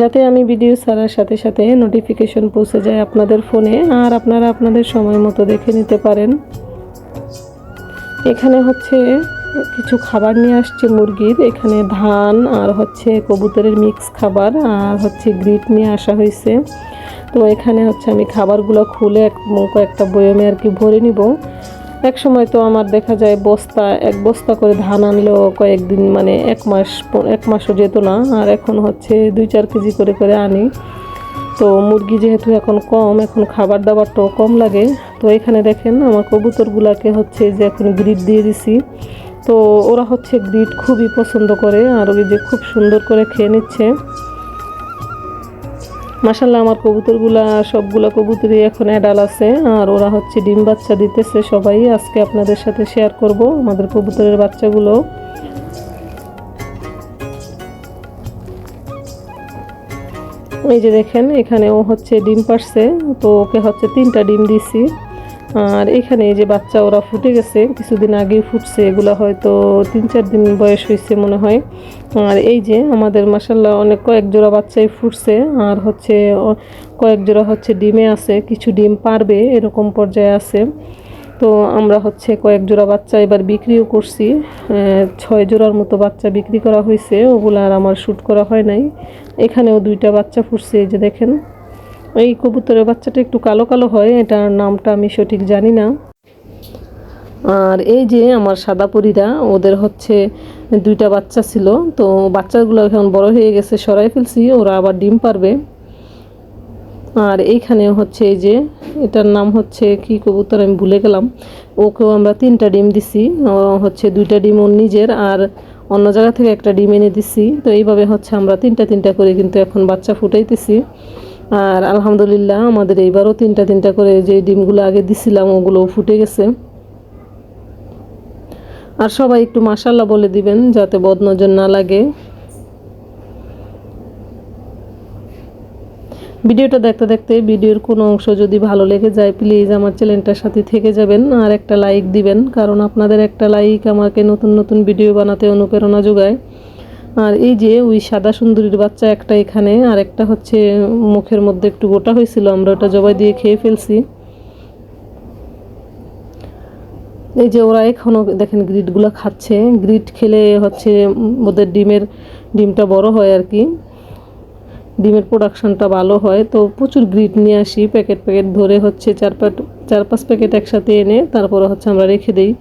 যাতে আমি ভিডিও ছাড়ার সাথে সাথে নোটিফিকেশন পৌঁছে যায় আপনাদের ফোনে আর আপনারা আপনাদের সময় মতো দেখে নিতে পারেন। এখানে হচ্ছে কিছু খাবার নিয়ে আসছে মুরগির। এখানে ধান আর হচ্ছে কবুতরের মিক্স খাবার আর হচ্ছে গ্রিট নিয়ে আসা হয়েছে। তো এখানে হচ্ছে আমি খাবারগুলো খুলে এক কয়েকটা বয়মে আর কি ভরে নিব। এক সময় তো আমার দেখা যায় বস্তা, এক বস্তা করে ধান আনলেও কয়েকদিন মানে এক মাস এক মাসও যেত না। আর এখন হচ্ছে দুই চার কেজি করে করে আনি। তো মুরগি যেহেতু এখন কম, এখন খাবার দাবারটাও কম লাগে। তো এখানে দেখেন আমার কবুতরগুলাকে হচ্ছে যে এখন গ্রিড দিয়ে দিছি। তো ওরা হচ্ছে গ্রিড খুবই পছন্দ করে, আর ওই যে খুব সুন্দর করে খেয়ে নিচ্ছে। মাসাল্লাহ আমার কবুতরগুলা, সবগুলা কবুতরই এখন অ্যাডাল আছে, আর ওরা হচ্ছে ডিম বাচ্চা দিতেছে সবাই। আজকে আপনাদের সাথে শেয়ার করব আমাদের কবুতরের বাচ্চাগুলো। ওই যে দেখেন এখানে ও হচ্ছে ডিম পারছে তো ওকে হচ্ছে তিনটা ডিম দিছি। আর এখানে যে বাচ্চা ওরা ফুটে গেছে, কিছুদিন আগেই ফুটছে, এগুলো হয়তো তিন চার দিন বয়স হয়েছে মনে হয়। আর এই যে আমাদের মাসাল্লাহ অনেক কয়েক জোড়া বাচ্চাই ফুটছে, আর হচ্ছে কয়েক জোড়া হচ্ছে ডিমে আছে, কিছু ডিম পারবে এরকম পর্যায়ে আছে। তো আমরা হচ্ছে কয়েক জোড়া বাচ্চা এবার বিক্রিও করছি ছয় জোড়ার মতো বাচ্চা বিক্রি করা হয়েছে, ওগুলো আর আমার শ্যুট করা হয় নাই। এখানেও দুইটা বাচ্চা ফুটছে, এই যে দেখেন। এই কবুতরের বাচ্চাটা একটু কালো কালো হয়, এটার নামটা আমি সঠিক জানি না। আর এই যে আমার সাদা পরীরা, ওদের হচ্ছে দুইটা বাচ্চা ছিল, তো বাচ্চাগুলো এখন বড় হয়ে গেছে, সরাই ফেলছি, ওরা আবার ডিম পারবে। আর এইখানে হচ্ছে এই যে, এটার নাম হচ্ছে কি কবুতর আমি ভুলে গেলাম। ওকেও আমরা তিনটা ডিম দিছি হচ্ছে দুইটা ডিম ওর নিজের, আর অন্য জায়গা থেকে একটা ডিম এনে দিছি। তো এইভাবে হচ্ছে আমরা তিনটা তিনটা করে কিন্তু এখন বাচ্চা ফুটাইতেছি। আর আলহামদুলিল্লাহ আমাদের এইবারও তিনটা তিনটা করে যে ডিমগুলো আগে দিছিলাম, ওগুলো ফুটে গেছে। আর সবাই একটু মাসাল্লাহ বলে দিবেন যাতে বদনজর না লাগে। ভিডিওটা দেখতে দেখতে ভিডিওর কোনো অংশ যদি ভালো লেগে যায় প্লিজ আমার চ্যানেলটার সাথে থেকে যাবেন আর একটা লাইক দিবেন, কারণ আপনাদের একটা লাইক আমাকে নতুন নতুন ভিডিও বানাতে অনুপ্রেরণা যোগায়। আর এই যে ওই সাদা সুন্দরীর বাচ্চা একটা এখানে, আর একটা হচ্ছে মুখের মধ্যে একটু গোটা হয়েছিল, আমরা ওটা জবাই দিয়ে খেয়ে ফেলছি। এই যে ওরা এখনও দেখেন গ্রিডগুলো খাচ্ছে গ্রিড খেলে হচ্ছে ওদের ডিমের, ডিমটা বড় হয় আর কি। ডিমের প্রোডাকশানটা ভালো হয়, তো প্রচুর গ্রিড নিয়ে আসি, প্যাকেট প্যাকেট ধরে হচ্ছে চার পাট চার পাঁচ প্যাকেট একসাথে এনে তারপরে হচ্ছে আমরা রেখে দিই।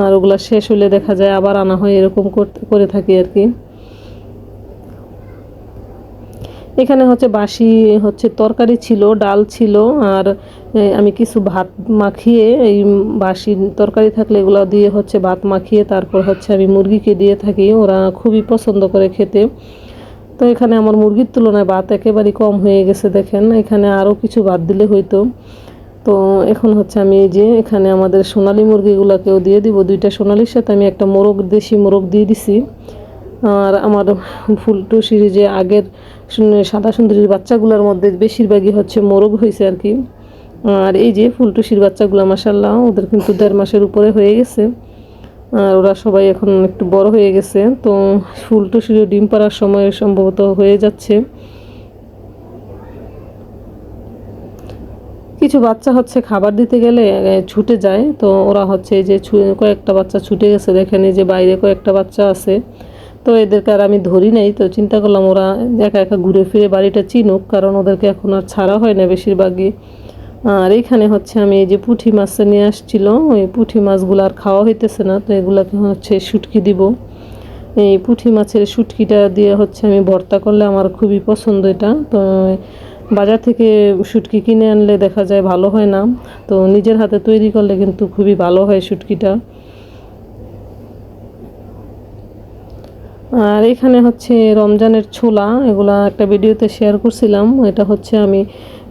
আর ওগুলা শেষ হলে দেখা যায় আবার আনা হয়, এরকম করতে, করে থাকি আর কি। এখানে হচ্ছে বাসি, হচ্ছে তরকারি ছিল, ডাল ছিল, আর আমি কিছু ভাত মাখিয়ে এই বাসি তরকারি থাকলে এগুলো দিয়ে হচ্ছে ভাত মাখিয়ে তারপর হচ্ছে আমি মুরগিকে দিয়ে থাকি, ওরা খুবই পছন্দ করে খেতে। তো এখানে আমার মুরগির তুলনায় ভাত একেবারেই কম হয়ে গেছে দেখেন, এখানে আরও কিছু ভাত দিলে হইতো তো এখন হচ্ছে আমি এই যে এখানে আমাদের সোনালি মুরগিগুলোকেও দিয়ে দিব, দুইটা সোনালির সাথে আমি একটা মোরগ, দেশি মোরগ দিয়ে দিছি। আর আমার ফুলটু সিরিজে আগের সাদা সুন্দরীর বাচ্চাগুলোর মধ্যে বেশিরভাগই হচ্ছে মোরগ হয়েছে আর কি। আর এই যে ফুলটুসির বাচ্চাগুলো মাসাল্লাহ ওদের কিন্তু দেড় মাসের উপরে হয়ে গেছে। আর ওরা সবাই এখন একটু বড় হয়ে গেছে। তো ফুলটুসিরও ডিম পাড়ার সময় সম্ভবত হয়ে যাচ্ছে। কিছু বাচ্চা হচ্ছে খাবার দিতে গেলে ছুটে যায়। তো ওরা হচ্ছে যে কয়েকটা বাচ্চা ছুটে গেছে। দেখেন এই যে বাইরে কয়েকটা বাচ্চা আছে। তো এদেরকে আর আমি ধরি নাই, তো চিন্তা করলাম ওরা একা একা ঘুরে ফিরে বাড়িটা চিনুক, কারণ ওদেরকে এখন আর ছাড়া হয় না বেশিরভাগই। আর এইখানে হচ্ছে আমি এই যে পুঁটি মাছটা নিয়ে আসছিল, ওই পুঁটি মাছগুলো আর খাওয়া হইতেছে না, তো এগুলাকে হচ্ছে শুটকি দিব। এই পুঁটি মাছের শুটকিটা দিয়ে হচ্ছে আমি ভর্তা করলে আমার খুবই পছন্দ এটা। তো বাজার থেকে শুটকি কিনে আনলে দেখা যায় ভালো হয় না, তো নিজের হাতে তৈরি করলে কিন্তু খুবই ভালো হয় শুটকিটা। আর এখানে হচ্ছে রমজানের ছোলা, এগুলা একটা ভিডিওতে শেয়ার করছিলাম। এটা হচ্ছে আমি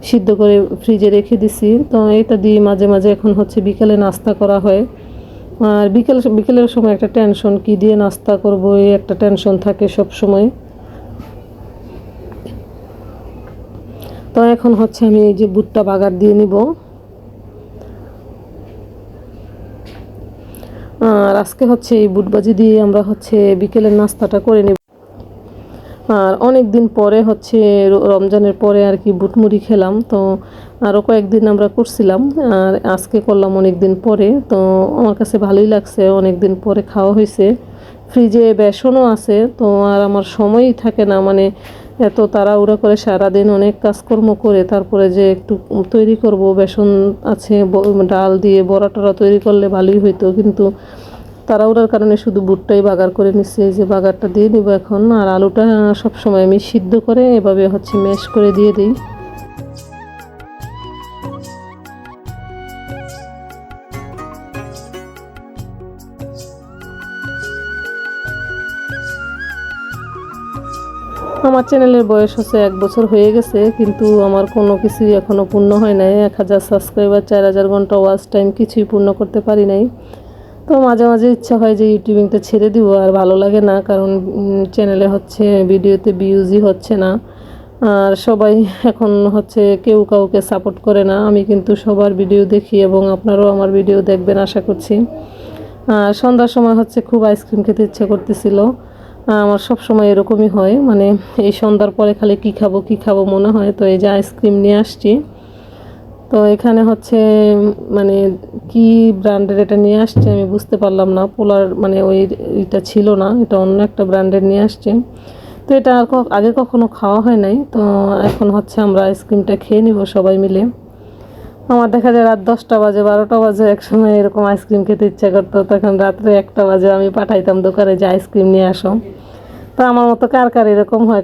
সিদ্ধ করে ফ্রিজে রেখে দিছি। তো এটা দিয়ে মাঝে মাঝে এখন হচ্ছে বিকেলে নাস্তা করা হয়। আর বিকেল, বিকেলের সময় একটা টেনশন কি দিয়ে নাস্তা করব, এই একটা টেনশন থাকে সব সময়। তো এখন হচ্ছে আমি এই যে বুটটা বাগার দিয়ে নিব। আর আজকে হচ্ছে এই বুটবাজি দিয়ে আমরা হচ্ছে বিকেলের নাস্তাটা করে নেব। আর অনেক দিন পরে হচ্ছে রমজানের পরে আর কি বুটমুড়ি খেলাম, তো আরও কয়েকদিন আমরা করছিলাম, আর আজকে করলাম অনেক দিন পরে, তো আমার কাছে ভালোই লাগছে অনেক দিন পরে খাওয়া হয়েছে। ফ্রিজে বেসনও আছে, তো আর আমার সময়ই থাকে না মানে এত তাড়াহুড়া করে সারাদিন অনেক কাজকর্ম করে, তারপরে যে একটু তৈরি করব, বেসন আছে ডাল দিয়ে বড়া টড়া তৈরি করলে ভালোই হইতো, কিন্তু তাড়াহুড়ার কারণে শুধু বুটটাই বাগার করে নিচ্ছে যে বাগারটা দিয়ে দেবো এখন। আর আলুটা সবসময় আমি সিদ্ধ করে এভাবে হচ্ছে ম্যাশ করে দিয়ে দিই। আমার চ্যানেলের বয়স হচ্ছে এক বছর হয়ে গেছে, কিন্তু আমার কোনো কিছুই এখনও পূর্ণ হয় নাই। এক হাজার সাবস্ক্রাইবার চার হাজার ঘণ্টা ওয়াচ টাইম কিছুই পূর্ণ করতে পারি নাই। তো মাঝে মাঝে ইচ্ছা হয় যে ইউটিউবিংটা ছেড়ে দিব, আর ভালো লাগে না, কারণ চ্যানেলে হচ্ছে ভিডিওতে ভিউজই হচ্ছে না। আর সবাই এখন হচ্ছে কেউ কাউকে সাপোর্ট করে না। আমি কিন্তু সবার ভিডিও দেখি এবং আপনারাও আমার ভিডিও দেখবেন, আশা করছি। আর সন্ধ্যার সময় হচ্ছে খুব আইসক্রিম খেতে ইচ্ছা করতেছিল। আমার সব সময় এরকমই হয়। মানে এই সন্ধ্যার পরে খালি কি খাব কি খাব মনে হয়। তো এই যে আইসক্রিম নিয়ে আসছি। তো এখানে হচ্ছে মানে কি ব্র্যান্ডের এটা নিয়ে আসছে আমি বুঝতে পারলাম না। পোলার মানে ওই এটা ছিল না, এটা অন্য একটা ব্র্যান্ডের নিয়ে আসছে। তো এটা আর আগে কখনো খাওয়া হয় নাই। তো এখন হচ্ছে আমরা আইসক্রিমটা খেয়ে নিব সবাই মিলে। আমার দেখা যায় রাত দশটা বাজে, বারোটা বাজে এক সময় এরকম আইসক্রিম খেতে ইচ্ছা করতো। তখন রাত্রে একটা বাজে আমি পাঠাইতাম দোকানে যে আইসক্রিম নিয়ে আসো। তো আমার মতো কার কার এরকম হয়?